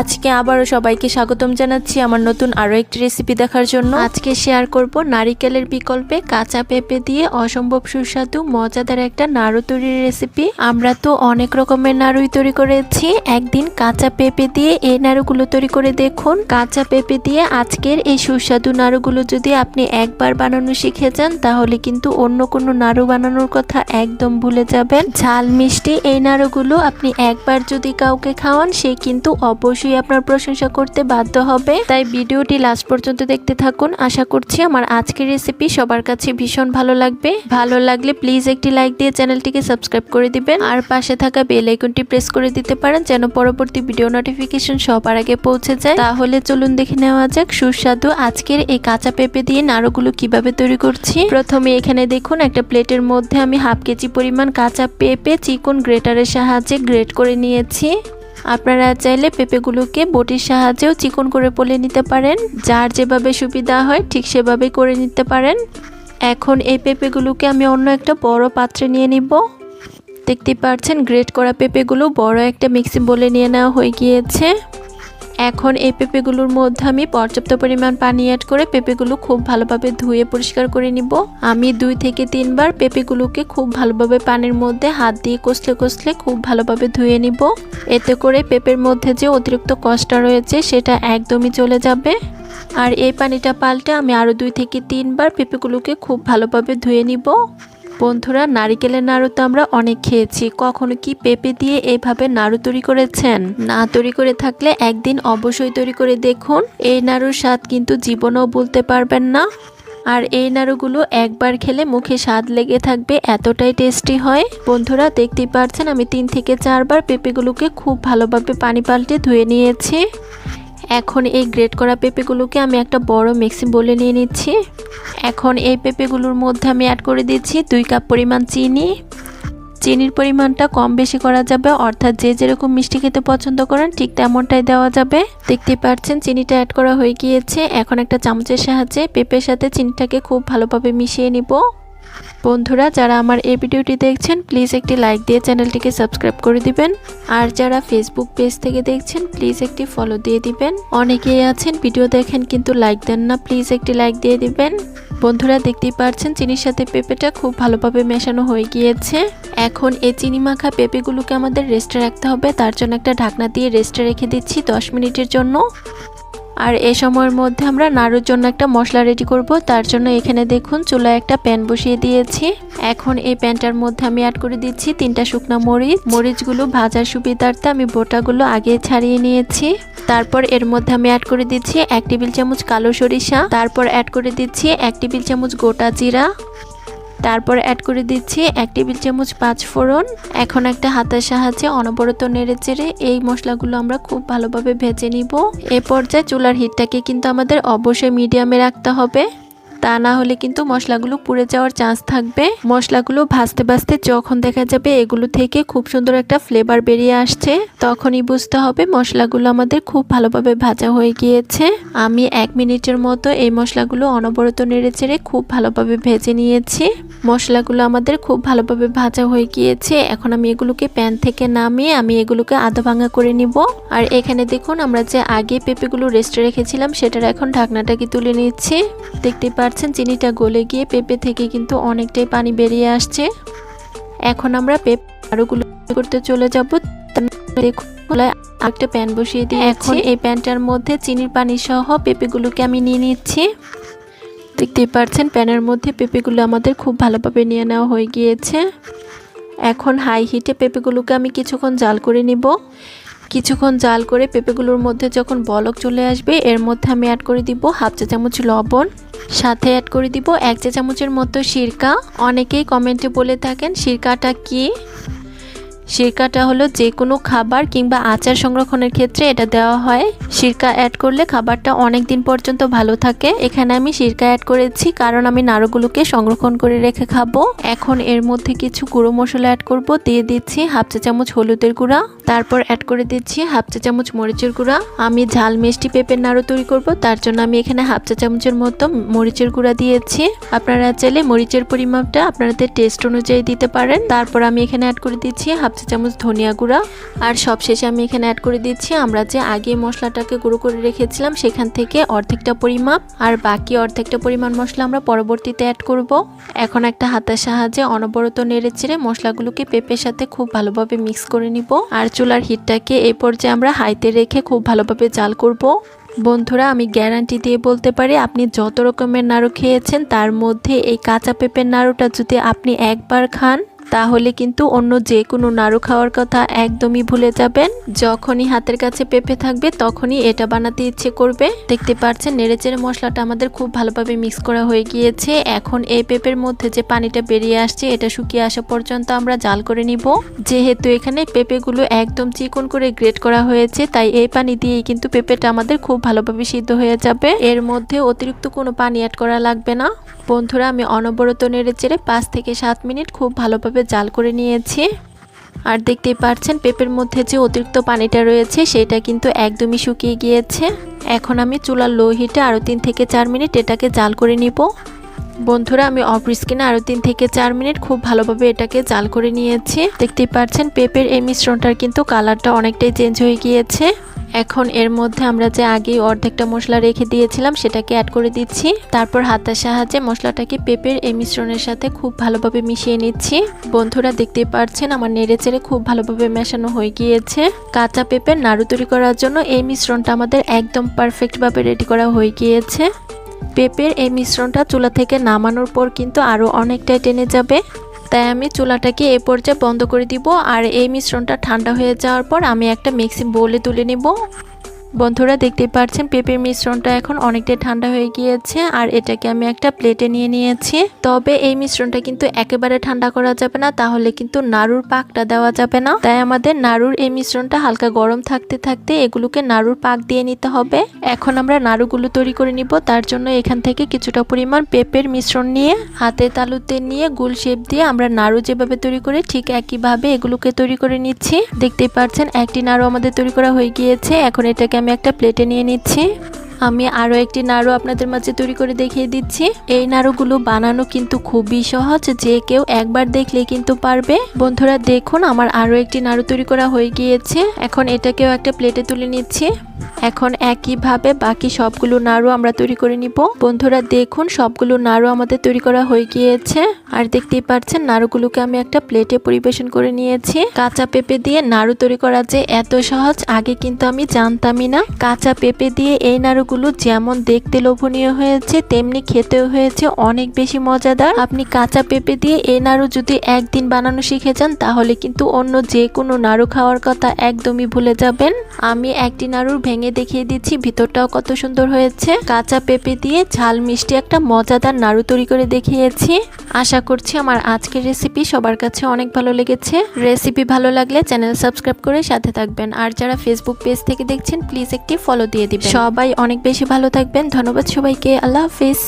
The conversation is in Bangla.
আজকে আবারও সবাইকে স্বাগতম জানাচ্ছি আমার নতুন আরও একটি রেসিপি দেখার জন্য। আজকে শেয়ার করব নারিকেলের বিকল্পে কাঁচা পেঁপে দিয়ে অসম্ভব সুস্বাদু, মজাদার একটা নাড়ু তৈরির রেসিপি আমরা তো অনেক রকমের নাড়ুই তৈরি করেছি। একদিন কাঁচা পেঁপে দিয়ে এই নাড়ুগুলো তৈরি করে দেখুন। কাঁচা পেঁপে দিয়ে আজকের এই সুস্বাদু নাড়ুগুলো যদি আপনি একবার বানানো শিখে যান, তাহলে কিন্তু অন্য কোনো নাড়ু বানানোর কথা একদম ভুলে যাবেন। ঝাল মিষ্টি এই নাড়ুগুলো আপনি একবার যদি কাউকে খাওয়ান, সে কিন্তু অবশ্যই আপনার প্রশংসা করতে বাধ্য হবে। তাই ভিডিওটি লাস্ট পর্যন্ত দেখতে থাকুন। আশা করছি আমার আজকের রেসিপি সবার কাছে ভীষণ ভালো লাগবে। ভালো লাগলে প্লিজ একটি লাইক দিয়ে চ্যানেলটিকে সাবস্ক্রাইব করে দিবেন। আর পাশে থাকা বেল আইকনটি প্রেস করে দিতে পারেন যেন পরবর্তী ভিডিও নোটিফিকেশন সবার আগে পৌঁছে যায়। তাহলে চলুন দেখে নেওয়া যাক সুস্বাদু আজকের এই কাঁচা পেঁপে দিয়ে নাড়ুগুলো কীভাবে তৈরি করছি। প্রথমে এখানে দেখুন একটা প্লেটের মধ্যে আমি হাফ কেজি পরিমাণ কাঁচা পেঁপে চিকন গ্রেটারের সাহায্যে গ্রেট করে নিয়েছি। আপনারা চাইলে পেঁপেগুলোকে বটির সাহায্যেও চিকন করে পলে নিতে পারেন। যার যেভাবে সুবিধা হয়, ঠিক সেভাবে করে নিতে পারেন। এখন এই পেঁপেগুলোকে আমি অন্য একটা বড় পাত্রে নিয়ে নিব। দেখতে পাচ্ছেন, গ্রেট করা পেঁপেগুলো বড় একটা মিক্সি বলে নিয়ে নেওয়া হয়ে গিয়েছে। এখন এই পেঁপেগুলোর মধ্যে আমি পর্যাপ্ত পরিমাণ পানি অ্যাড করে পেঁপেগুলো খুব ভালোভাবে ধুয়ে পরিষ্কার করে নিব। আমি দুই থেকে তিনবার পেঁপেগুলোকে খুব ভালোভাবে পানির মধ্যে হাত দিয়ে কষলে কষলে খুব ভালোভাবে ধুয়ে নিব। এতে করে পেঁপের মধ্যে যে অতিরিক্ত কষ্টটা রয়েছে সেটা একদমই চলে যাবে। আর এই পানিটা পাল্টে আমি আরও দুই থেকে তিনবার পেঁপেগুলোকে খুব ভালোভাবে ধুয়ে নিব। বন্ধুরা, নারিকেলের নাড়ু তো আমরা অনেক খেয়েছি। কখনো কি পেঁপে দিয়ে এইভাবে নাড়ু তৈরি করেছেন? না তৈরি করে থাকলে একদিন অবশ্যই তৈরি করে দেখুন। এই নাড়ুর স্বাদ কিন্তু জীবনেও বলতে পারবেন না। আর এই নাড়ুগুলো একবার খেলে মুখে স্বাদ লেগে থাকবে, এতটাই টেস্টি হয়। বন্ধুরা, দেখতেই পারছেন, আমি তিন থেকে চারবার পেঁপেগুলোকে খুব ভালোভাবে পানি পাল্টে ধুয়ে নিয়েছি। এখন এই গ্রেট করা পেঁপেগুলোকে আমি একটা বড় মিক্সি বলে নিয়ে নিচ্ছি। এখন এই পেঁপেগুলোর মধ্যে আমি অ্যাড করে দিচ্ছি দুই কাপ পরিমাণ চিনি। চিনির পরিমাণটা কম বেশি করা যাবে, অর্থাৎ যে যেরকম মিষ্টি খেতে পছন্দ করেন ঠিক তেমনটাই দেওয়া যাবে। দেখতে পাচ্ছেন, চিনিটা অ্যাড করা হয়ে গিয়েছে। এখন একটা চামচের সাহায্যে পেঁপের সাথে চিনিটাকে খুব ভালোভাবে মিশিয়ে নিব। বন্ধুরা, যারা আমার এই ভিডিওটি দেখছেন প্লিজ একটি লাইক দিয়ে চ্যানেলটিকে সাবস্ক্রাইব করে দিবেন। আর যারা ফেসবুক পেজ থেকে দেখছেন প্লিজ একটি ফলো দিয়ে দিবেন। অনেকেই আছেন ভিডিও দেখেন কিন্তু লাইক দেন না প্লিজ একটি লাইক দিয়ে দিবেন। বন্ধুরা, দেখতেই পাচ্ছেন চিনির সাথে পেঁপেটা খুব ভালোভাবে মেশানো হয়ে গিয়েছে। এখন এই চিনি মাখা পেঁপেগুলোকে আমাদের রেস্টে রাখতে হবে। তার জন্য একটা ঢাকনা দিয়ে রেস্টে রেখে দিচ্ছি দশ মিনিটের জন্য। আর এ সময়ের মধ্যে আমরা নাড়ুর জন্য একটা মশলা রেডি করব। তার জন্য এখানে দেখুন চুলায় একটা প্যান বসিয়ে দিয়েছি। এখন এই প্যানটার মধ্যে আমি অ্যাড করে দিচ্ছি তিনটা শুকনো মরিচ। মরিচগুলো ভাজার সুবিধার্থে আমি বোটাগুলো আগে ছাড়িয়ে নিয়েছি। তারপর এর মধ্যে আমি অ্যাড করে দিচ্ছি এক টেবিল চামচ কালো সরিষা। তারপর অ্যাড করে দিচ্ছি এক টেবিল চামচ গোটা জিরা। তারপর অ্যাড করে দিচ্ছি এক টেবিল চামচ পাঁচ ফোড়ন। এখন একটা হাতের সাহায্যে অনবরত নেড়ে চেড়ে এই মশলাগুলো আমরা খুব ভালোভাবে ভেজে নিব। এ পর্যায়ে চুলার হিটটাকে কিন্তু আমাদের অবশ্যই মিডিয়ামে রাখতে হবে। তা না হলে কিন্তু মশলাগুলো পুড়ে যাওয়ার চান্স থাকবে। মশলাগুলো ভাজতে ভাজতে যখন দেখা যাবে এগুলো থেকে খুব সুন্দর একটা ফ্লেভার বেরিয়ে আসছে, তখনই বুঝতে হবে মশলাগুলো আমাদের খুব ভালোভাবে ভাজা হয়ে গিয়েছে। আমি এক মিনিটের মতো এই মশলাগুলো অনবরত নেড়ে চেড়ে খুব ভালোভাবে ভেজে নিয়েছি। মশলাগুলো আমাদের খুব ভালোভাবে ভাজা হয়ে গিয়েছে। এখন আমি এগুলোকে প্যান থেকে নামিয়ে আমি এগুলোকে আধা ভাঙা করে নিব। আর এখানে দেখুন আমরা যে আগে পেঁপেগুলো রেস্টে রেখেছিলাম, সেটার এখন ঢাকনাটাকে তুলে নিচ্ছি। দেখতে পাচ্ছেন চিনিটা গলে গিয়ে পেঁপে থেকে কিন্তু অনেকটাই পানি বেরিয়ে আসছে। এখন আমরা পেঁপে আরোগুলো করতে চলে যাব। একটা প্যান বসিয়ে দিয়ে এখন এই প্যানটার মধ্যে চিনির পানি সহ পেঁপেগুলোকে আমি নিয়ে নিচ্ছি। দেখতেই পাচ্ছেন প্যানের মধ্যে পেঁপেগুলো আমাদের খুব ভালোভাবে নিয়ে নেওয়া হয়ে গিয়েছে। এখন হাই হিটে পেঁপেগুলোকে আমি কিছুক্ষণ জাল করে নিব। কিছুক্ষণ জাল করে পেঁপেগুলোর মধ্যে যখন বলক চলে আসবে, এর মধ্যে আমি অ্যাড করে দিব হাফ চা চামচ লবণ। সাথে অ্যাড করে দিব এক চা চামচের মতো সিরকা। অনেকেই কমেন্টে বলে থাকেন, সিরকাটা কি? সিরকাটা হলো যে কোনো খাবার কিংবা আচার সংরক্ষণের ক্ষেত্রে এটা দেওয়া হয়। সিরকা অ্যাড করলে খাবারটা অনেক দিন পর্যন্ত ভালো থাকে। এখানে আমি সিরকা অ্যাড করেছি কারণ আমি নাড়ুগুলোকে সংরক্ষণ করে রেখে খাব। এখন এর মধ্যে কিছু গুঁড়ো মশলা অ্যাড করব। দিয়ে দিচ্ছি হাফ চা চামচ হলুদের গুঁড়া। তারপর অ্যাড করে দিচ্ছি হাফ চা চামচ মরিচের গুঁড়া। আমি ঝাল মিষ্টি পেঁপের নাড়ু তৈরি করব। তার জন্য আমি এখানে হাফ চা চামচের মতো মরিচের গুঁড়া দিয়েছি। আপনারা চাইলে মরিচের পরিমাপটা আপনাদের টেস্ট অনুযায়ী দিতে পারেন। তারপর আমি এখানে অ্যাড করে দিচ্ছি হাফ চা চামচ ধনিয়া গুঁড়া। আর সবশেষে আমি এখানে অ্যাড করে দিচ্ছি, আমরা যে আগে মশলাটাকে গুঁড়ো করে রেখেছিলাম, সেখান থেকে অর্ধেকটা পরিমাপ, আর বাকি অর্ধেকটা পরিমাণ মশলা আমরা পরবর্তীতে অ্যাড করব। এখন একটা হাতের সাহায্যে অনবরত নেড়ে চেড়ে মশলাগুলোকে পেঁপের সাথে খুব ভালোভাবে মিক্স করে নিব। আর চুলার হিটটাকে এই পর্যায়ে আমরা হাইতে রেখে খুব ভালোভাবে জাল করব। বন্ধুরা, আমি গ্যারান্টি দিয়ে বলতে পারি, আপনি যত রকমের নাড়ু খেয়েছেন, তার মধ্যে এই কাঁচা পেঁপের নাড়ুটা যদি আপনি একবার খান তাহলে কিন্তু অন্য যে কোনো নাড়ু খাওয়ার কথা একদমই ভুলে যাবেন। যখনই হাতের কাছে পেঁপে থাকবে, তখনই এটা বানাতে ইচ্ছে করবে। দেখতে পাচ্ছেন, নেড়েচেড়ে মশলাটা আমাদের খুব ভালোভাবে মিক্স করা হয়ে গিয়েছে। এখন এই পেঁপের মধ্যে যে পানিটা বেরিয়ে আসছে, এটা শুকিয়ে আসা পর্যন্ত আমরা জাল করে নিব। যেহেতু এখানে পেঁপেগুলো একদম চিকন করে গ্রেট করা হয়েছে, তাই এই পানি দিয়েই কিন্তু পেঁপেটা আমাদের খুব ভালোভাবে সিদ্ধ হয়ে যাবে। এর মধ্যে অতিরিক্ত কোনো পানি অ্যাড করা লাগবে না। বন্ধুরা, আমি অনবরত নেড়ে চেড়ে পাঁচ থেকে সাত মিনিট খুব ভালোভাবে জাল করে নিয়েছি। আর দেখতেই পাচ্ছেন, পেঁপের মধ্যে যে অতিরিক্ত পানিটা রয়েছে, সেটা কিন্তু একদমই শুকিয়ে গিয়েছে। এখন আমি চুলার লো হিটে আরও তিন থেকে চার মিনিট এটাকে জাল করে নিব। বন্ধুরা, আমি অফ স্কিনে আরও তিন থেকে চার মিনিট খুব ভালোভাবে এটাকে জাল করে নিয়েছি। দেখতেই পাচ্ছেন, পেঁপের এই মিশ্রণটার কিন্তু কালারটা অনেকটাই চেঞ্জ হয়ে গিয়েছে। এখন এর মধ্যে আমরা যে আগেই অর্ধেকটা মশলা রেখে দিয়েছিলাম, সেটাকে অ্যাড করে দিচ্ছি। তারপর হাতের সাহায্যে মশলাটাকে পেঁপের এই মিশ্রণের সাথে খুব ভালোভাবে মিশিয়ে নিচ্ছি। বন্ধুরা দেখতেই পাচ্ছেন আমার নেড়ে চেড়ে খুব ভালোভাবে মেশানো হয়ে গিয়েছে। কাঁচা পেঁপের নাড়ু তৈরি করার জন্য এই মিশ্রণটা আমাদের একদম পারফেক্টভাবে রেডি করা হয়ে গিয়েছে। পেঁপের এই মিশ্রণটা চুলা থেকে নামানোর পর কিন্তু আরও অনেকটাই টেনে যাবে। তাই আমি চুলাটাকে এ পর্যায়ে বন্ধ করে দিব আর এই মিশ্রণটা ঠান্ডা হয়ে যাওয়ার পর আমি একটা মিক্সিং বোলে তুলে নিব। বন্ধুরা দেখতেই পাচ্ছেন, পেঁপের মিশ্রণটা এখন অনেকটাই ঠান্ডা হয়ে গিয়েছে আর এটাকে আমি একটা প্লেটে নিয়ে নিয়েছি। তবে এই মিশ্রণটা কিন্তু একেবারে ঠান্ডা করা যাবে না, তাহলে কিন্তু নাড়ুর পাকটা দেওয়া যাবে না। তাই আমাদের নাড়ুর এই মিশ্রণটা হালকা গরম থাকতে থাকতে এগুলোকে নাড়ুর পাক দিয়ে নিতে হবে। এখন আমরা নাড়ুগুলো তৈরি করে নিব, তার জন্য এখান থেকে কিছুটা পরিমাণ পেঁপের মিশ্রণ নিয়ে, হাতে তালুতে নিয়ে গুল শেপ দিয়ে আমরা নাড়ু যেভাবে তৈরি করি ঠিক একইভাবে এগুলোকে তৈরি করে নিচ্ছি। দেখতেই পাচ্ছেন, একটি নাড়ু আমাদের তৈরি করা হয়ে গিয়েছে, এখন এটাকে আমি একটা প্লেটে নিয়ে নিচ্ছি। আমি আরও একটি নাড়ু আপনাদের মাঝে তৈরি করে দেখিয়ে দিচ্ছি। এই নাড়ুগুলো বানানো কিন্তু খুবই সহজ, যে কেউ একবার দেখলে কিন্তু পারবে। বন্ধুরা, দেখুন, আমার আরও একটি নাড়ু তৈরি করা হয়ে গিয়েছে। এখন এটাকেও একটা প্লেটে তুলে নিচ্ছি। এখন একইভাবে বাকি সবগুলো নাড়ু আমরা তৈরি করে নিব। বন্ধুরা, দেখুন, সবগুলো নাড়ু আমাদের তৈরি করা হয়ে গিয়েছে। আর দেখতেই পাচ্ছেন, নাড়ুগুলোকে আমি একটা প্লেটে পরিবেশন করে নিয়েছি। কাঁচা পেঁপে দিয়ে নাড়ু তৈরি করা যে এত সহজ, আগে কিন্তু আমি জানতামই না। কাঁচা পেঁপে দিয়ে এই নাড়ুগুলো যেমন দেখতে লোভনীয় হয়েছে, তেমনি খেতেও হয়েছে অনেক বেশি মজাদার। আপনি কাঁচা পেঁপে দিয়ে এই নাড়ু যদি একদিন বানানো শিখে যান, তাহলে কিন্তু অন্য যে কোনো নাড়ু খাওয়ার কথা একদমই ভুলে যাবেন। আমি একটি নাড়ুর ভেঙে দেখিয়ে দিচ্ছি, ভিতরটাও কত সুন্দর হয়েছে। কাঁচা পেঁপে দিয়ে ঝাল মিষ্টি একটা মজাদার নাড়ু তৈরি করে দেখিয়েছি। আশা করছি আমার আজকের রেসিপি সবার কাছে অনেক ভালো লেগেছে। রেসিপি ভালো লাগলে চ্যানেল সাবস্ক্রাইব করে সাথে থাকবেন। আর যারা ফেসবুক পেজ থেকে দেখছেন প্লিজ একটি ফলো দিয়ে দিবেন। সবাই অনেক বেশি ভালো থাকবেন। ধন্যবাদ সবাইকে। আল্লাহ হাফিজ।